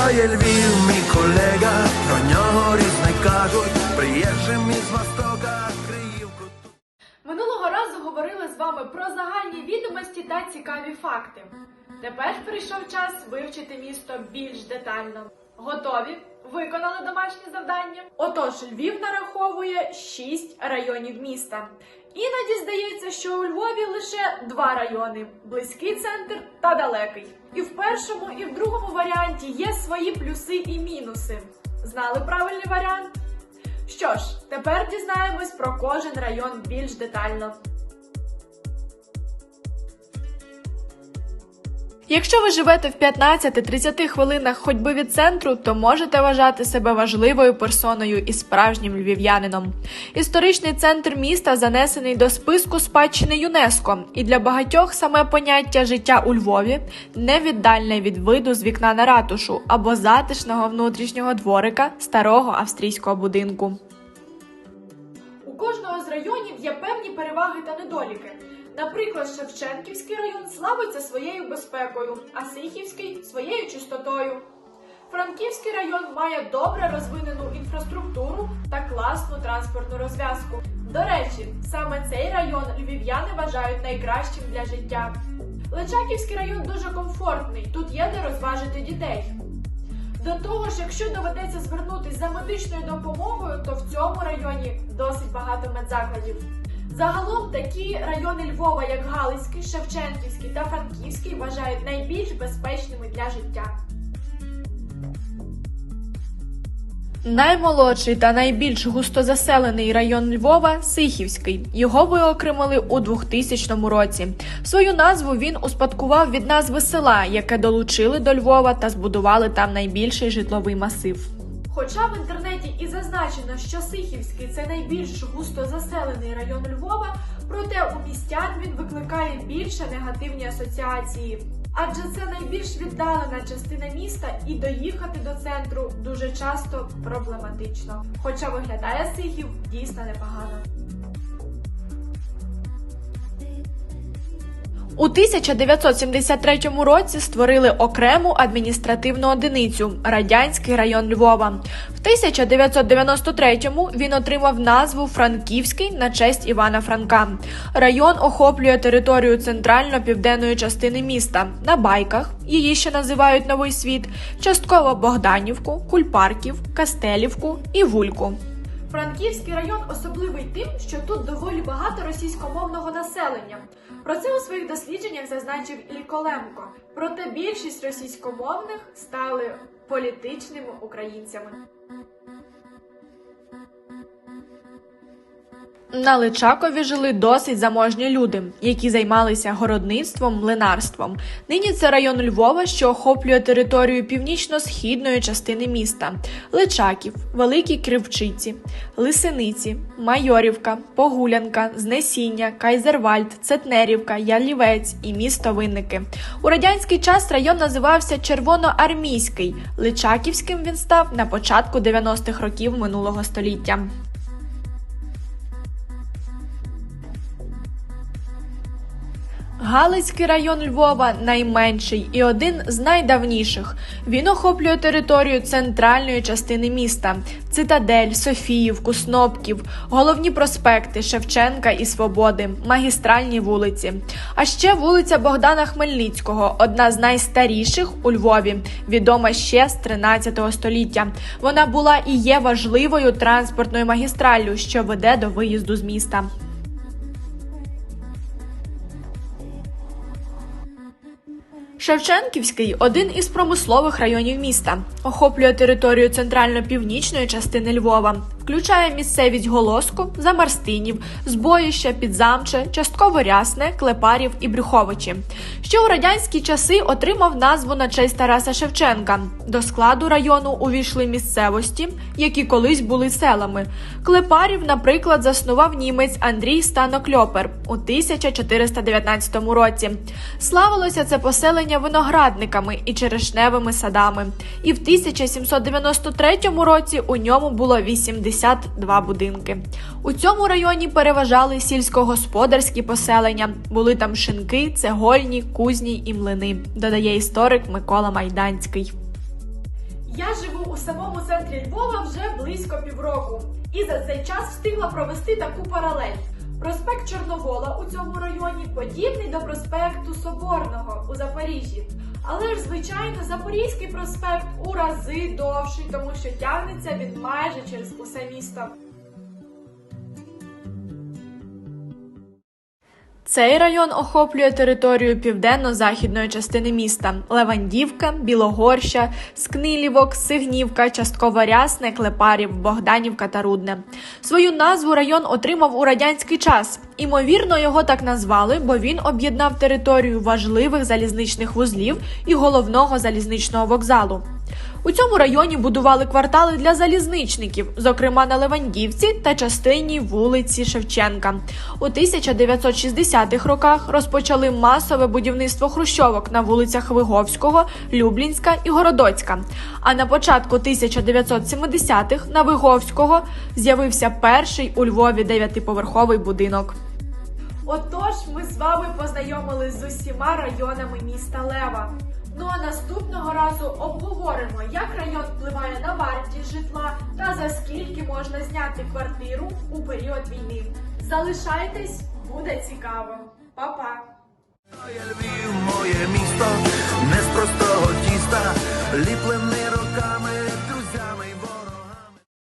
Кохає Львів, мій колега, про нього різне кажуть, приїжджим із Востока, Криївку. Минулого разу говорили з вами про загальні відомості та цікаві факти. Тепер прийшов час вивчити місто більш детально. Готові? Виконали домашнє завдання? Отож, Львів нараховує 6 районів міста. Іноді здається, що у Львові лише два райони: близький центр та далекий. І в першому, і в другому варіанті є свої плюси і мінуси. Знали правильний варіант? Що ж, тепер дізнаємось про кожен район більш детально. Якщо ви живете в 15-30 хвилинах ходьби від центру, то можете вважати себе важливою персоною і справжнім львів'янином. Історичний центр міста занесений до списку спадщини ЮНЕСКО, і для багатьох саме поняття життя у Львові невіддальне від виду з вікна на ратушу або затишного внутрішнього дворика старого австрійського будинку. У кожного з районів є певні переваги та недоліки. Наприклад, Шевченківський район славиться своєю безпекою, а Сихівський своєю чистотою. Франківський район має добре розвинену інфраструктуру та класну транспортну розв'язку. До речі, саме цей район львів'яни вважають найкращим для життя. Личаківський район дуже комфортний, тут є де розважити дітей. До того ж, якщо доведеться звернутися за медичною допомогою, то в цьому районі досить багато медзакладів. Загалом такі райони Львова, як Галицький, Шевченківський та Франківський, вважають найбільш безпечними для життя. Наймолодший та найбільш густозаселений район Львова Сихівський. Його виокремили у 2000 році. Свою назву він успадкував від назви села, яке долучили до Львова та збудували там найбільший житловий масив. Хоча в інтернеті і зазначено, що Сихівський це найбільш густо заселений район Львова, проте у містян він викликає більше негативні асоціації. Адже це найбільш віддалена частина міста, і доїхати до центру дуже часто проблематично. Хоча виглядає Сихів дійсно непогано. У 1973 році створили окрему адміністративну одиницю Радянський район Львова. В 1993-му він отримав назву Франківський на честь Івана Франка. Район охоплює територію центрально-південної частини міста на байках. Її ще називають Новий світ, частково Богданівку, Кульпарків, Кастелівку і Вульку. Франківський район особливий тим, що тут доволі багато російськомовного населення. Про це у своїх дослідженнях зазначив Ільколенко. Проте більшість російськомовних стали політичними українцями. На Личакові жили досить заможні люди, які займалися городництвом, млинарством. Нині це район Львова, що охоплює територію північно-східної частини міста: Личаків, Великі Кривчиці, Лисиниці, Майорівка, Погулянка, Знесіння, Кайзервальд, Цетнерівка, Ялівець і місто Винники. У радянський час район називався Червоноармійський. Личаківським він став на початку 90-х років минулого століття. Галицький район Львова найменший і один з найдавніших. Він охоплює територію центральної частини міста: Цитадель, Софіївку, Снопків, головні проспекти Шевченка і Свободи, магістральні вулиці. А ще вулиця Богдана Хмельницького, одна з найстаріших у Львові, відома ще з 13 століття. Вона була і є важливою транспортною магістраллю, що веде до виїзду з міста. Шевченківський один із промислових районів міста, охоплює територію центрально-північної частини Львова, включає місцевість Голоску, Замарстинів, Збоїще, Підзамче, частково Рясне, Клепарів і Брюховичі. Ще у радянські часи отримав назву на честь Тараса Шевченка. До складу району увійшли місцевості, які колись були селами. Клепарів, наприклад, заснував німець Андрій Станокльопер у 1419 році. Славилося це поселення виноградниками і черешневими садами. І в 1793 році у ньому було 82 будинки. У цьому районі переважали сільськогосподарські поселення. Були там шинки, цегольні, кузні і млини, додає історик Микола Майданський. Я живу у самому центрі Львова вже близько півроку, і за цей час встигла провести таку паралель. Проспект Чорновола у цьому районі подібний до проспекту Соборного у Запоріжжі. Але ж, звичайно, Запорізький проспект у рази довший, тому що тягнеться він майже через усе місто. Цей район охоплює територію південно-західної частини міста: Левандівка, Білогорща, Скнилівок, Сигнівка, частково Рясне, Клепарів, Богданівка та Рудне. Свою назву район отримав у радянський час. Імовірно, його так назвали, бо він об'єднав територію важливих залізничних вузлів і головного залізничного вокзалу. У цьому районі будували квартали для залізничників, зокрема на Левандівці та частині вулиці Шевченка. У 1960-х роках розпочали масове будівництво хрущовок на вулицях Виговського, Люблінська і Городоцька. А на початку 1970-х на Виговського з'явився перший у Львові дев'ятиповерховий будинок. Отож, ми з вами познайомились з усіма районами міста Лева. Ну а наступного разу обговоримо, як район впливає на вартість житла та за скільки можна зняти квартиру у період війни. Залишайтесь, буде цікаво. Па-па! Моє Львів, моє місто, не з простого тіста, ліплене